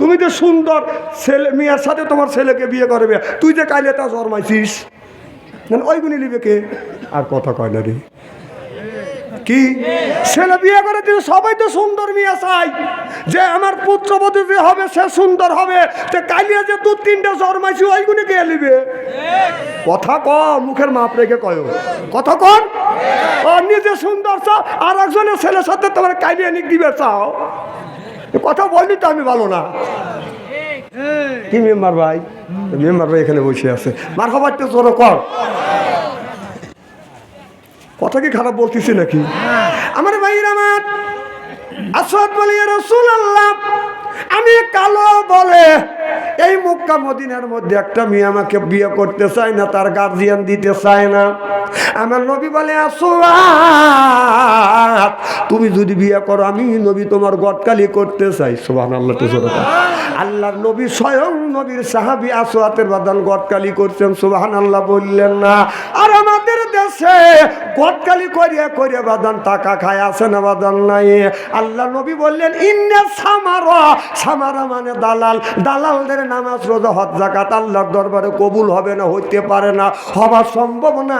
তুমি যে সুন্দর ছেলে, মেয়ের সাথে তোমার ছেলেকে বিয়ে করবে তুই যে কাইলে তা জন্মাইছিস? ওইগুলি নিবে কে? আর কথা কয় না রে। কি? ছেলে বিয়ে করে দিলে সবাই তো সুন্দর মেয়ে চাই। যে আমার পুত্রবধূ যে হবে, সে সুন্দর হবে। তো কালিয়া যে দু তিনটা জন্মাইছি ওইগুলি কে নিবে কথা ক, মুখের মাপ রেখে কয়। কথা কন? নিজে সুন্দর চাও, আর একজনের ছেলের সাথে তোমার কালিয়া নিক দিবে চাও। কথা বললি তো আমি ভালো না। কি মেম্বার ভাই? মেম্বার ভাই এখানে বসে আছে। মার খাবার তো তোর কর। কথা কি খারাপ বলতেছি নাকি? আমার ভাইয়ের আমার। আসাদ বলি রসুল আল্লাহ। আমি কালো বলে এই মক্কা মদিনার মধ্যে একটা মেয়ে আমাকে বিয়ে করতে চায় না, তার গার্জিয়ান দিতে চায় না। আমার নবী বলে আসোয়াত তুমি যদি বিয়ে করো, আমি নবী তোমার গটকালি করতে চাই। সোহান আল্লাহ আল্লাহর নবী স্বয়ং নবীর সাহাবি আসোয়াতের বাদান গটকালি করছেন সুবাহান আল্লাহ বললেন না। আর আমাদের দেশে গটকালি করিয়া করিয়া বাদান টাকা খায় আসে না বাদান নাই? আল্লাহ নবী বললেন, ইন্নে সামারা সামারা মানে দালাল। দালালদের নামাজ, রোজা, হজ জাকাত আল্লাহর দরবারে কবুল হবে না, হইতে পারে না, হওয়া সম্ভব না।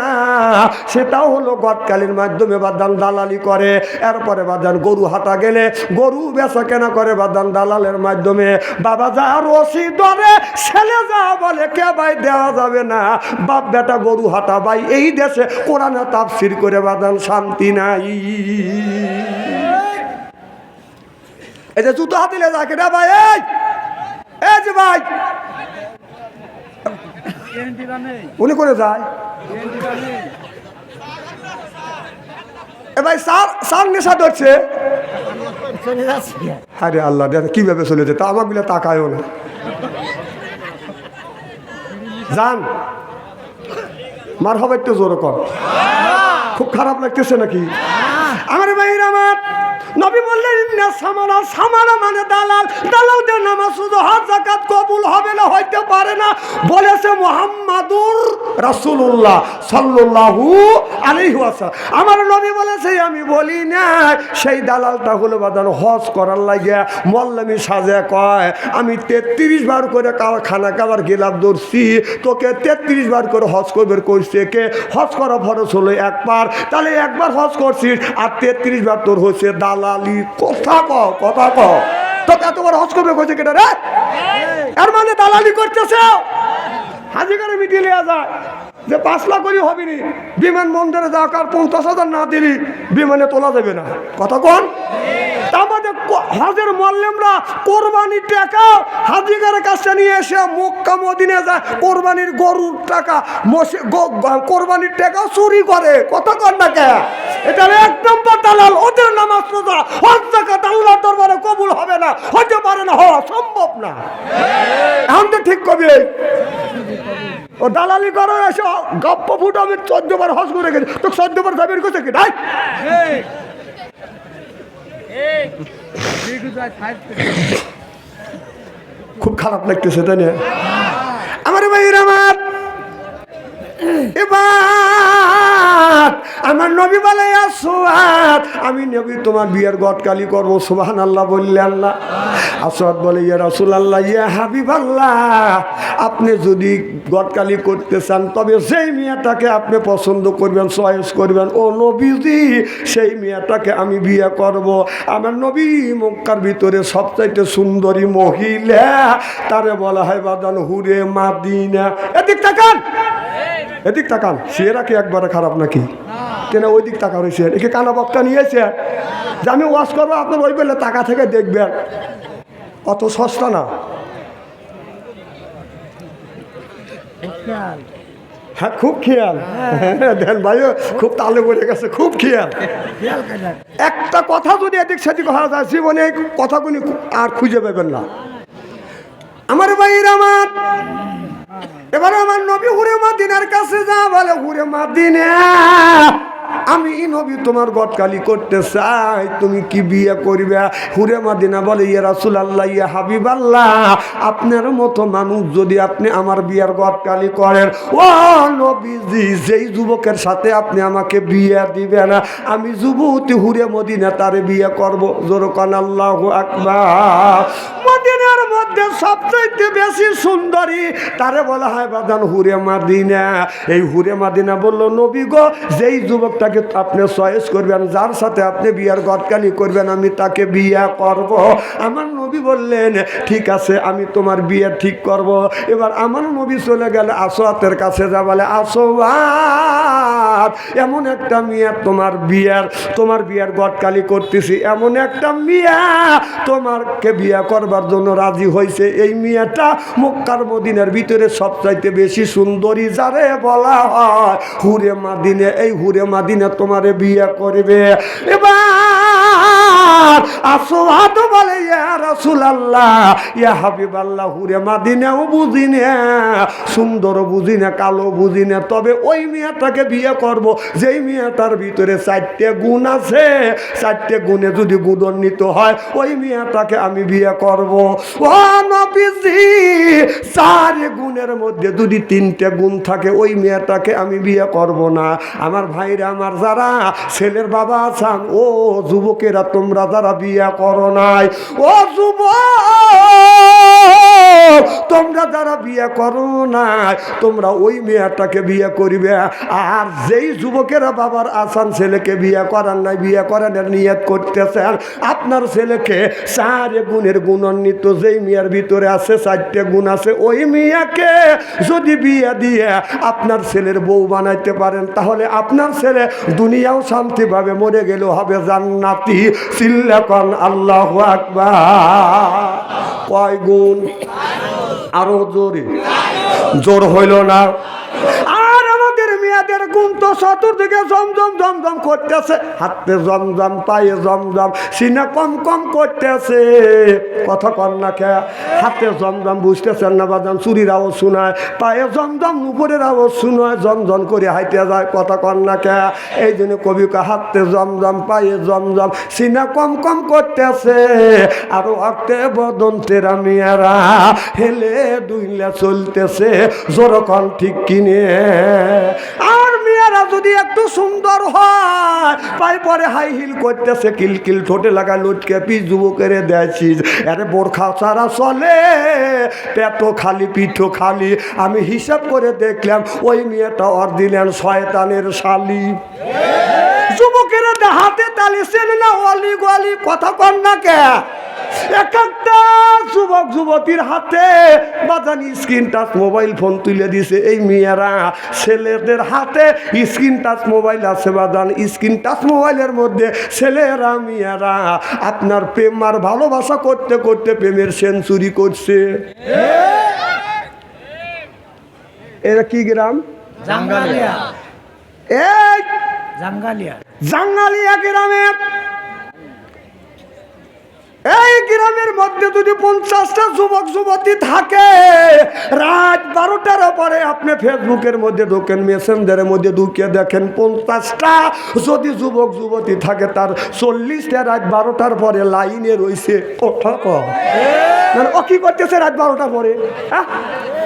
সেটাও হলো গদকালির মাধ্যমে বাদান দালালি করে। এরপরে বাদান গরু হাটা গেলে, গরু বেচা কেনা করে বাদান দালালের মাধ্যমে। বাবা যা রসি ধরে, ছেলে যা বলে, কে ভাই দেওয়া যাবে না। বাপ বেটা গরু হাটা ভাই, এই দেশে কোরআনে তাফসির করে বাদান শান্তি নাই। এই যে জুতো হাতিলে যাকে না ভাই এই যে উনি করে যায়? এ আল্লাহ কীভাবে চলেছে তা আমার তাকায়ও না। যান মার হবে একটু জোর কর। খুব খারাপ লাগতেছে নাকি? আমার ভাইয়ের আমার। নবী বললেন সামানা মানে দালাল। দালালদের নামাজ কবুল হবে না, হইতে পারে না। বলেছে আমার নবী বলেছে, আমি বলি না, সেই দালালটা হলো বাদান হজ করার লাগে মল্লামি সাজে কয়, আমি তেত্রিশ বার করে খানা খাবার গেলাম ধরছি, তোকে তেত্রিশ বার করে হজ করবে করছে কে? হজ করা ফরজ হলো একবার, তাহলে একবার হজ করছিস, আর তেত্রিশ বার তোর হচ্ছে দালালি কথা ক কথা ক তোকে এতবার হজ করবে কইছে কেটা রে? এর মানে দালালি করতেছে? হাজি করে মিটিয়ে নেওয়া যায়। যে পাঁচ লাখ করে হবে নি বিমান বন্দরে যা কার পঞ্চাশ হাজার না দিলি বিমানে তোলা যাবে না। কথা কোন? আমাদের হাজের মোল্লেমরা কোরবানির টাকা হাজিগারের কাছে নিয়ে এসে মক্কা মদিনে যায় কোরবানির গরুর টাকা কোরবানির টাকা চুরি করে। কথা কর না কে? এটা এক নম্বর দালাল, ওদের নামাজ রোজা। হজ জাকাত আল্লাহ দরবারে কবুল হবে না হতে পারে না, হওয়া সম্ভব না। এখন তো ঠিক কবি ও দালালি করো, এসে, গপ্প ফুটো, আমি চোদ্দ বার হজ করে গেছি। তো চোদ্দ বার যাবেন কোথায় কি খুব খারাপ লাগতেছে, তাই না? আমার ভাইয়ের আমার। এবার আমার নবী বলে আসোয়াদ আমি নবী, তোমার বিয়ের গটকালি করব। সুবাহান আল্লাহ বললে আল্লাহ। আসোয়াদ বলে, ইয়া রসুল আল্লাহ ইয়া হাবিব আল্লাহ আপনি যদি গটকালি করতে চান, তবে সেই মেয়েটাকে আপনি পছন্দ করবেন, চয়েস করবেন, ও নবীজি, সেই মেয়েটাকে আমি বিয়ে করব। আমার নবী মক্কার ভিতরে সবচাইতে সুন্দরী মহিলা, তারে বলা হয় বাদান হুরে মাদিনা। এদিক তাকান এদিক তাকান সিয়েরা কি একবারে খারাপ নাকি? কেন ওই দিক তাকা রয়েছে একে কানা বক্তা নিয়েছে যে আমি ওয়াশ করব আপনার ওই বেলে টাকা থেকে দেখবেন। অত সস্তা না। হ্যাঁ খুব খেয়াল। দেন ভাইও খুব তালে বলে গেছে খুব খেয়াল। একটা কথা যদি এদিক সেদিক হওয়া যায় জীবনে কথাগুলি আর খুঁজে পাবেন না। আমার ভাইয়ের আমার। এবার আমার নবী হুরে মাদিনার কাছে যা বলে হুরে মাদিনা। আমি নবী তোমার গটকালি করতে চাই। তুমি কি বিয়ে করবে? হুরে মাদিনা বলে, ইয়া রাসুল আল্লাহ ইয়া হাবিব আল্লাহ আপনার মতো মানুষ যদি আপনি আমার বিয়ার গটকালি করেন, ও নবীজি, যেই যুবকের সাথে আপনি আমাকে বিয়ে দিবেন, আমি যুবতী হুরে মদিনা তারে বিয়ে করব। জোরকান আল্লাহ আকবার। মদিনার মধ্যে সবচাইতে বেশি সুন্দরী তারে বলা হয় বাদান হুরে মাদিনা। এই হুরে মাদিনা বলল, নবী গো, যেই যুবকটাকে আপনি চয়েস করবেন, যার সাথে আপনি বিয়ার গদকালি করবেন, আমি তাকে বিয়া করব। আমার নবী বললেন, ঠিক আছে, আমি তোমার বিয়ে ঠিক করব। এবার আমার নবী চলে গেলে আসোয়াতের কাছে যা বলে আসোয়াত এমন একটা মেয়ে তোমার বিয়ার তোমার বিয়ার গদকালি করতেছি। এমন একটা মিয়া তোমারকে বিয়া করবার জন্য রাজি হয়েছে এই মেয়েটা মক্কার মদিনার ভিতরে সবচাইতে বেশি সুন্দরী যারে বলা হয়। হুরে মাদিনে, এই হুরে মাদিনে তোমারে বিয়ে করবে। এবার আসোয়াদ বলে, ইয়া রাসূলুল্লাহ, ইয়া হাবিবাল্লাহ, হুরে মাদিনেও বুঝি না, সুন্দর বুঝি না, কালো বুঝি না, তবে ওই মেয়েটাকে বিয়ে করব। যেই মেয়েটার ভিতরে চারটে গুণ আছে, চারটে গুণে যদি গুণান্বিত হয়, ওই মেয়েটাকে আমি বিয়ে করব। ও নবীজি, চার গুণের মধ্যে যদি তিনটে গুণ থাকে, ওই মেয়েটাকে আমি বিয়ে করব না। আমার ভাইরা, আমার যারা ছেলের বাবা আছেন, ও যুবকেরা, তোমরা যারা বিয়ে করো নাই ও যুবক! তোমরা যারা বিয়ে করো নাই, তোমরা ওই মেয়েটাকে বিয়ে করিবে। আর যেই যুবকেরা বাবার আসান ছেলেকে বিয়ে করার নাই, বিয়ে করানোর নিয়ত করতেছেন, আপনার ছেলেকে চার গুণের গুণান্বিত, যেই মেয়ের ভিতরে আছে চারটে গুণ আছে, ওই মেয়েকে যদি বিয়ে দিয়ে আপনার ছেলের বউ বানাইতে পারেন, তাহলে আপনার ছেলে দুনিয়াও শান্তিভাবে মরে গেলেও হবে জান্নাতি। সিল্লাকন আল্লাহ আকবার। কয় গুণ? আরও জোরে। জোর হইল না আর আমাদের মেয়েদের গুণ তো চতুর্দিকে জমজম জমজম করতেছে। হাতে জমজম, পায়ে জমজম, সিনা কম কম করতেছে। কথা কন না খে হাতে জমজম বুঝতেছেন না বাজান? চুরির আওয়াজ শোনায়, পায়ে জমজম উপরের আওয়াজ শোনায়, জমজম করে হাইতে যায়। কথা কন না খে এই জন্য কবি কা, হাতে জমজম, পায়ে জমজম, সিনা কম কম করতেছে। আরও হাতে বদন তেরা মেয়েরা, হেলে দুইলা চলতেছে। জোরকন ঠিক কিনে। মেয়েরা যদি একটু সুন্দর হয় পাই পরে হাই হিল করতেছে কিলকিল ঠোঁটে লাগা লুটকে পিস যুবকের দেছিস আরে বোরখা সারা চলে, পেটো খালি, পিঠো খালি। আমি হিসাব করে দেখলাম, ওই মেয়েটা অর দিলেন শয়তানের শালি। যুবকেরা হাতে তালি চেনে না অলি গলি কথা কন না কে? এক একটা যুবক যুবতীর হাতে বাজানি স্ক্রিন টাচ মোবাইল ফোন তুলে দিছে। এই মেয়েরা ছেলেদের হাতে স্ক্রিন টাচ মোবাইল আছে বাজান। স্ক্রিন টাচ মোবাইলের মধ্যে ছেলেরা মেয়েরা আপনার প্রেম আর ভালোবাসা করতে করতে প্রেমের সেঞ্চুরি করছে। এরা কি গ্রাম? জাঙ্গালিয়া। এই জাঙ্গালিয়া। জাঙ্গালিয়া গ্রামের এই গ্রামের মধ্যে যদি পঞ্চাশটা যুবক যুবতী থাকে রাত বারোটার পরে আপনি ফেসবুকের মধ্যে ঢোকেন মেসেঞ্জারের মধ্যে ঢুকে দেখেন পঞ্চাশটা যদি যুবক যুবতী থাকে তার চল্লিশটা রাত বারোটার পরে লাইনে রয়েছে। কথা কম না না, ও কি করতেছে রাত বারোটার পরে? হ্যাঁ?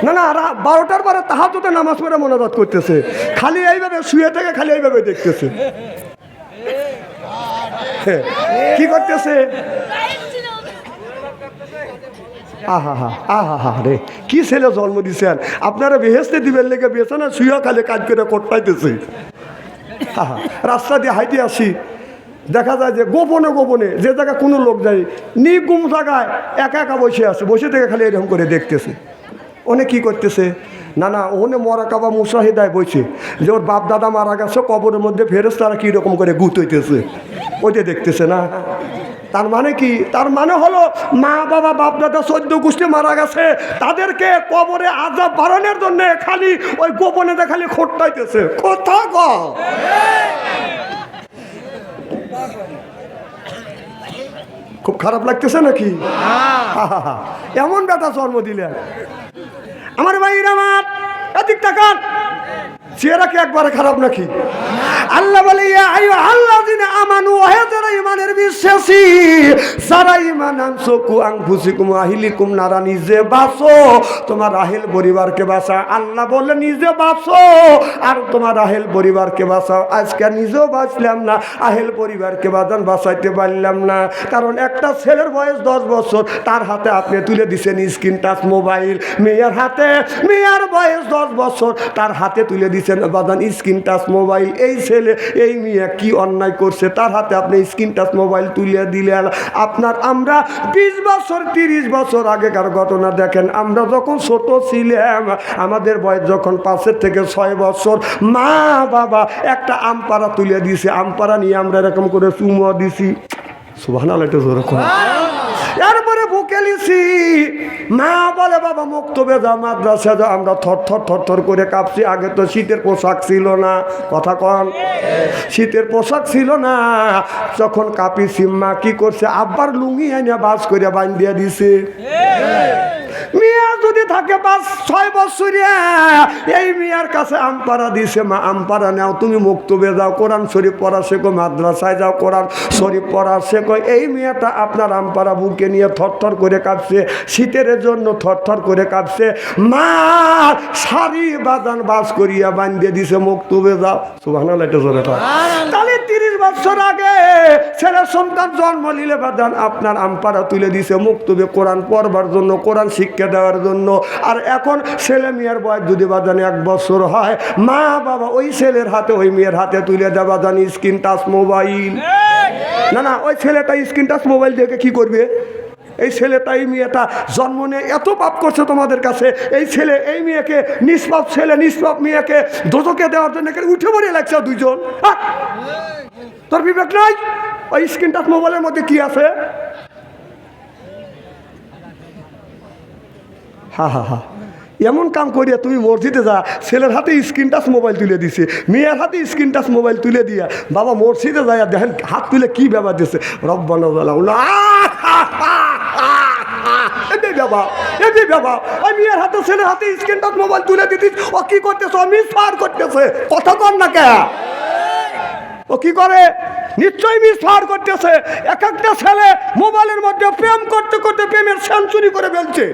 না না বারোটার পরে তাহা তো নামাজ পড়ে মনোরথ করতেছে। খালি এইভাবে শুয়ে থেকে খালি এইভাবে দেখতেছে। হ্যাঁ, কি করতেছে? আহা হা আহা হা রে, কি ছেলে জন্ম দিছেন আপনারা বেহেস্তে দিবেন লেগে বেছে না শুয়ে খালি কাজ করে কোটপাইতেছে আহা, রাস্তা দিয়ে হাইতে আসি। দেখা যায় যে গোপনে গোপনে যে জায়গায় কোনো লোক যায় নিগুম জায়গায় একা একা বসে আছে, বসে থেকে খালি এরকম করে দেখতেছে। ওনে কি করতেছে? না না, ওনে মরা কাবা মুসাহিদায় বইছে যে ওর বাপ দাদা মারা গেছে, কবরের মধ্যে ফেরেস তারা কীরকম করে গুত হইতেছে। ওইটা দেখতেছে না? তার মানে কি? তার মানে হলো মা বাবা বাপ দাদা সদ্য গোষ্ঠী মারা গেছে। তাদেরকে কবরে আজাব বাড়ানোর জন্য খালি ওই গোপনেতে খালি খোট্টাইতেছে কোথা গ খুব খারাপ লাগতেছে নাকি? আহাহা, এমন ব্যথা জন্ম দিলেন আমার ভাইয়ের আমার এদিক তাকান চেহারা কি একবারে খারাপ নাকি? আল্লাহ বলে আইয়ু আমানু যারা ইমানের বিশ্বাসী, যারা ইমান আনসুকু আনফুসিকুম আহিলিকুম নারা, নিজে তোমার রাহেল পরিবারকে বাঁচা আল্লাহ বলে, নিজে আর তোমার পরিবারকে আজকে নিজেও বাঁচলাম না, আহেল পরিবারকে বাঁচান, বাঁচাইতে পারলাম না। কারণ একটা ছেলের বয়স দশ বছর, তার হাতে আপনি তুলে দিছেন স্ক্রিন টাচ মোবাইল। মেয়ের হাতে, মেয়ের বয়স দশ বছর, তার হাতে তুলে দিছেন বাদান স্ক্রিন টাচ মোবাইল। এই ছেলে এই মেয়ে কি অন্যায় করছে? তার হাতে আপনি স্ক্রিন টাচ মোবাইল তুলে দিলেন। আপনার আমরা বিশ বছর তিরিশ বছর আগেকার ঘটনা দেখেন আমরা যখন ছোট ছিলাম আমাদের বয়স যখন পাঁচের থেকে ছয় বছর মা বাবা একটা আমপাড়া তুলে দিছে। আমপাড়া নিয়ে আমরা এরকম করে চুমো দিছি। সুবাহ এরপরে বুকে লিছি মা বলে, বাবা মুক্তবে যা মাদ্রাসা যা, আমরা থর থর থর থর করে কাঁপছি। আগে তো শীতের পোশাক ছিল না। কথা কন। শীতের পোশাক ছিল না। যখন কাঁপিছি, মা কি করছে? আব্বার লুঙ্গি এনে বাস করে বান দিয়ে দিছে। মিয়া যদি থাকে পাঁচ ছয় বছরিয়া এই মিয়ার কাছে আমপাড়া দিছে মা আমপাড়া নাও তুমি মুক্তবে যাও কোরআন শরীফ পড়া শেখো মাদ্রাসায় যাও কোরআন শরীফ পড়া শেখো। এই মেয়েটা আপনার আমপাড়া বুকে নিয়ে থরথর করে কাঁপছে শীতের জন্য থরথর করে কাঁপছে। মা শাড়ি বাদান বাস করিয়া বান্ধিয়ে দিছে মুক্তবে যাও। সুবাহ এটা জোরে। তাহলে তিরিশ বছর আগে ছেলে সন্তান জন্ম নিলে বাদান আপনার আমপাড়া তুলে দিছে মুক্তবে কোরআন পড়বার জন্য কোরআন শিক্ষা দেওয়ার জন্য। আর এখন ছেলে মেয়ের বয়স যদি বাদান এক বছর হয়, মা বাবা ওই ছেলের হাতে, ওই মেয়ের হাতে তুলে দেওয়া জানি স্ক্রিন টাচ মোবাইল না না, ওই ছেলেটা স্ক্রিন টাচ মোবাইল দেখে কি করবে? এই ছেলেটা, এই মেয়েটা জন্ম নিয়ে এত পাপ করছে তোমাদের কাছে। এই ছেলে, এই মেয়েকে, নিষ্পাপ ছেলে, নিষ্পাপ মেয়েকে দোজকে দেওয়ার জন্য উঠে পড়ে লাগছে দুইজন। তোর বিবেক নাই? ওই স্ক্রিন টাচ মোবাইলের মধ্যে কি আছে? হা হা হা। এমন কাম করিয়া তুমি মসজিদে যা, ছেলের হাতে স্ক্রিন টাচ মোবাইল তুলে দিছে, মেয়ের হাতে স্ক্রিন টাচ মোবাইল তুলে দিয়া, বাবা মসজিদে যায় দেখেন হাত তুলে কি ব্যাপার দিছে, রব্বানা বাবা ওই মেয়ের হাতে, ছেলের হাতে স্ক্রিন টাচ মোবাইল তুলে ও কি করতেছে? মিস ফার করতেছে। কথা কর না কে? ও কি করে? নিশ্চয়ই মিস ফার করতেছে। এক একটা ছেলে মোবাইলের মধ্যে প্রেম করতে করতে প্রেমের সেঞ্চুরি করে ফেলছে।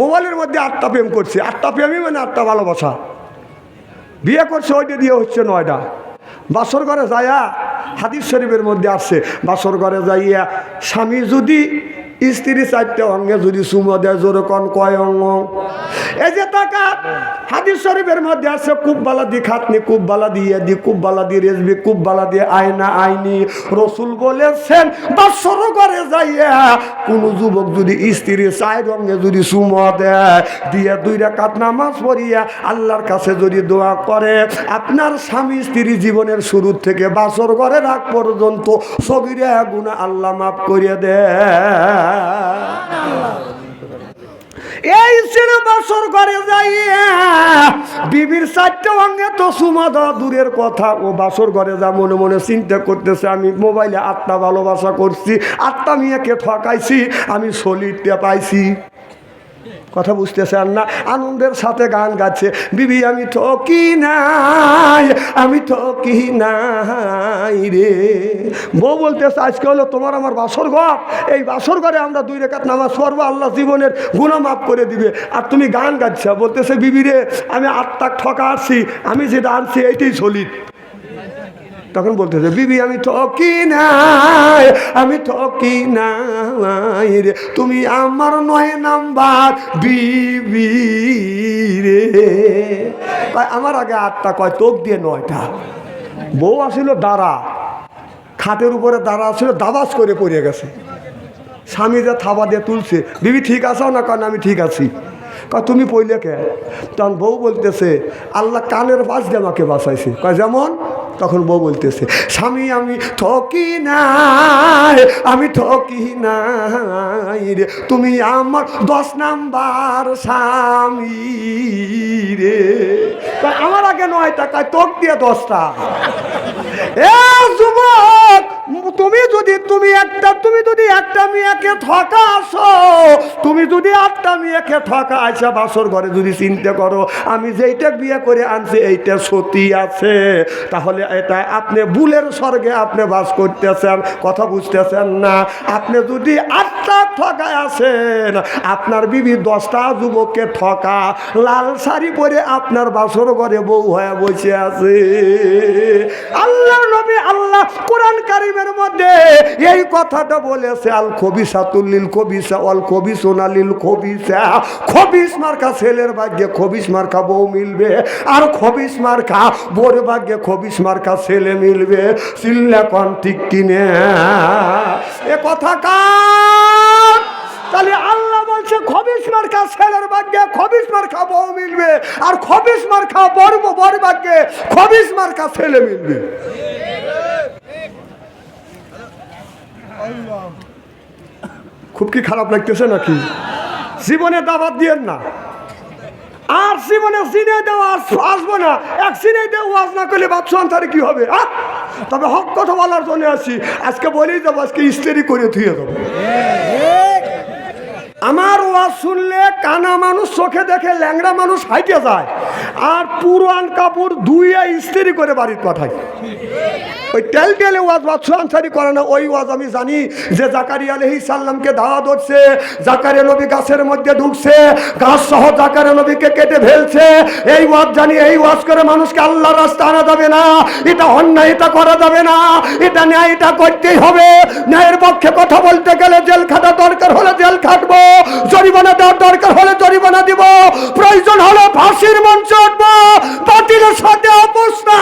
মোবাইলের মধ্যে আটটা প্রেম করছে। আটটা প্রেমই মানে আটটা ভালোবাসা। বিয়ে করছে, ওইটা দিয়ে হচ্ছে নয়টা বাসর ঘরে যাইয়া হাদিস শরীফের মধ্যে আসছে, বাসর ঘরে যাইয়া স্বামী যদি স্ত্রী চারটে অঙ্গে যদি সুমো দেয় যেরকম কয় অঙ্গ? এই যে টাকা, হাদিস শরীফের মধ্যে আছে কুব্বালা দি খাতনি কুব্বালা দিয়ে দি কুব্বালা দিয়ে রেজবি কুব্বালা দিয়ে আয়না, আইনি। রসুল বলেছেন, বাসর ঘরে যাইয়া কোনো যুবক যদি স্ত্রী চার রঙে যদি সুমো দেয়, দিয়ে দুই রাকাত নামাজ পড়িয়া আল্লাহর কাছে যদি দোয়া করে, আপনার স্বামী স্ত্রী জীবনের শুরু থেকে বাসর ঘরে রাখ পর্যন্ত সবিরে গুণা আল্লাহ মাফ করিয়ে দেয়। এই ছেড়ে বাসর ঘরে যাইয়া বিবির চারটে অঙ্গে তো সুমা দেওয়া দূরের কথা। ও বাসর ঘরে যা মনে মনে চিন্তা করতেছে, আমি মোবাইলে আটটা ভালোবাসা করছি আটটা মেয়েকে ঠকাইছি, আমি সলিতে পাইছি। কথা বুঝতেছেন না আনন্দের সাথে গান গাচ্ছে। বিবি, আমি ঠকি নাই, আমি ঠকি নাই রে। বউ বলতেছে, আজকে হলো তোমার আমার বাসর ঘর। এই বাসর ঘরে আমরা দুই রেখাত নামাজ পড়ব, আল্লাহ জীবনের গুণা মাফ করে দিবে। আর তুমি গান গাচ্ছ। বলতেছে, বিবি রে, আমি আটটা ঠকা আসছি আমি যেটা আনছি, এইটাই সলিড তখন বলতেছে বিবি, আমি ঠকি নাই, আমি ঠকি নাই রে। তুমি আমার নয় নাম্বার বিবি রে। আমার আগে আটটা, কয় তোক দিয়ে নয়টা। বউ আসিল, দাঁড়া। খাটের উপরে দাঁড়া আসছিল দাবাস করে পড়ে গেছে। স্বামী যে থাবা দিয়ে তুলছে, বিবি, ঠিক আছো না? কারণ আমি ঠিক আছি। কয়, তুমি পইলে কে? তখন বউ বলতেছে, আল্লাহ কানের বাস দিয়ে আমাকে বাঁচাইছে। কয়, যেমন তখন বউ বলতেছে, স্বামী, আমি ঠকি নাই, আমি ঠকি নাই রে। তুমি আমার দশ নাম্বার স্বামী রে। আমার আগে নয় টাকায় তোক দিয়ে দশটা। এ যুবক! তুমি যদি, তুমি একটা, তুমি যদি একটা মেয়েকে ঠকা আসো তুমি যদি আটটা মেয়েকে ঠকা আসা বাসর ঘরে যদি চিন্তা করো, আমি যেইটা বিয়ে করে আনছি, এইটা সতী আছে। তাহলে এটা আপনি বুলের স্বর্গে আপনি বাস করতেছেন, কথা বুঝতেছেন না। আপনি যদি আটটা ঠকায় আছেন, আপনার বিবি দশটা যুবককে ঠকা, লাল শাড়ি পরে আপনার বাসর ঘরে বউ হয়ে বসে আছে। কোরআন কারিমের মধ্যে এই কথাটা বলেছে, আল কবিসা তুল্লিল কবিসা অল কবি সোনালিল কবিসা খবিস। মার্কা ছেলের ভাগ্যে খবিস মার্কা বউ মিলবে, আর খবিস মার্কা বোর ভাগ্যে খবিস মার্কা ছেলে মিলবে। চিল্লা কন ঠিক কিনে? এ কথা কার? তাহলে আল্লাহ বলছে, খবিস মার্কা ছেলের ভাগ্যে খবিস মার্কা বউ মিলবে, আর খবিস মার্কা বর বর ভাগ্যে খবিস মার্কা ছেলে মিলবে। খুব কি খারাপ লাগতেছে নাকি? জীবনে দাবাত দিয়েন না। আর জীবনে দেওয়া আর আসব না। এক সিনে দেওয়া ওয়াজ না করলে বাচ্চা আনসারে কি হবে? তবে হক কথা বলার জন্য আছি। আজকে বলেই যাব, আজকে ইস্তেরি করে ধুয়ে দেবো। আমার ওয়াজ শুনলে কানা মানুষ চোখে দেখে ল্যাংড়া মানুষ হাইটে যায়। আর পুরান কাপড় ধুইয়া ইস্ত্রি করে বাড়ির পাঠায়। ওই তেল তেলে ওয়াজ বাদশু আনসারি করে না, ওই ওয়াজ আমি জানি যে জাকারি আলহি সাল্লামকে দাওয়া ধরছে, জাকারিয়া নবী গাছের মধ্যে ঢুকছে, গাছ সহ জাকারিয়া নবীকে কেটে ফেলছে। এই ওয়াজ জানি, এই ওয়াজ করে মানুষকে আল্লাহর রাস্তা আনা যাবে না, এটা অন্যায়, এটা করা যাবে না, এটা ন্যায়, এটা করতেই হবে। ন্যায়ের পক্ষে কথা বলতে গেলে জেল খাটা দরকার হলে জেল খাটবো, জরিমানা দেওয়ার দরকার হলে জরিমানা দিব, প্রয়োজন হলে ফাঁসির মঞ্চ উঠবো, বাতিলের সাথে না